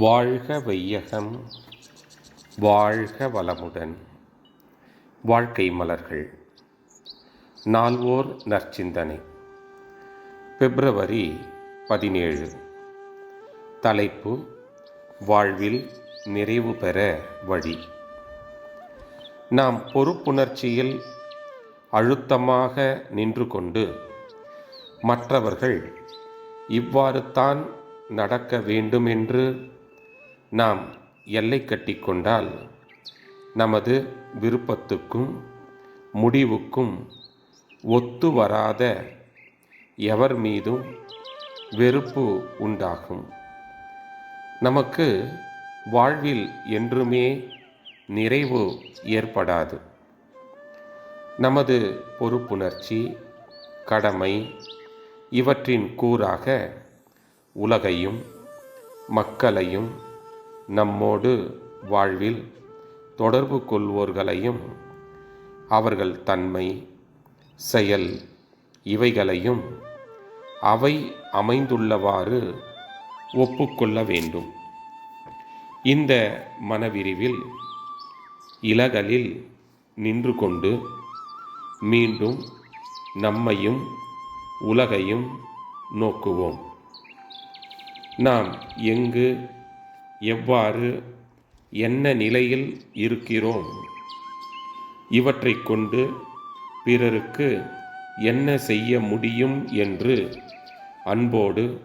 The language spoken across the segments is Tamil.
வாழ்க வையகம் வாழ்க வளமுடன். வாழ்க்கை மலர்கள். நால்வோர் நற்சிந்தனை. பிப்ரவரி பதினேழு. தலைப்பு வாழ்வில் நிறைவு பெற வழி. நாம் பொறுப்புணர்ச்சியில் அழுத்தமாக நின்று கொண்டு மற்றவர்கள் இவ்வாறு தான் நடக்க வேண்டும் என்று நாம் எல்லை கட்டிக்கொண்டால் நமது விருப்பத்துக்கும் முடிவுக்கும் ஒத்து வராத எவர் மீதும் வெறுப்பு உண்டாகும். நமக்கு வாழ்வில் என்றுமே நிறைவு ஏற்படாது. நமது பொறுப்புணர்ச்சி கடமை இவற்றின் கூறாக உலகையும் மக்களையும் நம்மோடு வாழ்வில் தொடர்பு கொள்வோர்களையும் அவர்கள் தன்மை செயல் இவைகளையும் அவை அமைந்துள்ளவாறு ஒப்புக்கொள்ள வேண்டும். இந்த மனவிரிவில் இலகலில் நின்று கொண்டு மீண்டும் நம்மையும் உலகையும் நோக்குவோம். நாம் எங்கு எவ்வாறு என்ன நிலையில் இருக்கிறோம்? இவற்றை கொண்டு பிறருக்கு என்ன செய்ய முடியும் என்று அன்போடு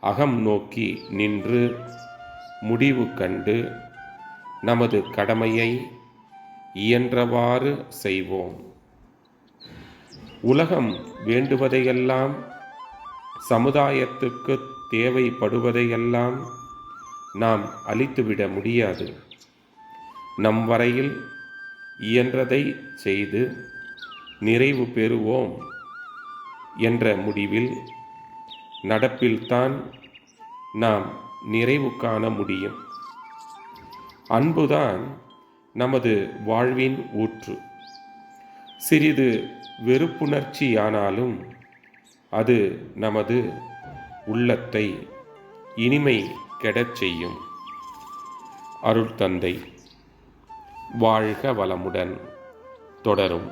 அகம் நோக்கி நின்று முடிவு கண்டு நமது கடமையை இயன்றவாறு செய்வோம். உலகம் வேண்டுவதையெல்லாம் சமுதாயத்துக்கு தேவைப்படுவதையெல்லாம் நாம் அழித்துவிட முடியாது. நம் வரையில் இயன்றதை செய்து நிறைவு பெறுவோம் என்ற முடிவில் நடப்பில்தான் நாம் நிறைவு காண முடியும். அன்புதான் நமது வாழ்வின் ஊற்று. சிறிது வெறுப்புணர்ச்சியானாலும் அது நமது உள்ளத்தை இனிமை கெடச் செய்யும். அருட்தந்தை வாழ்க வளமுடன் தொடரும்.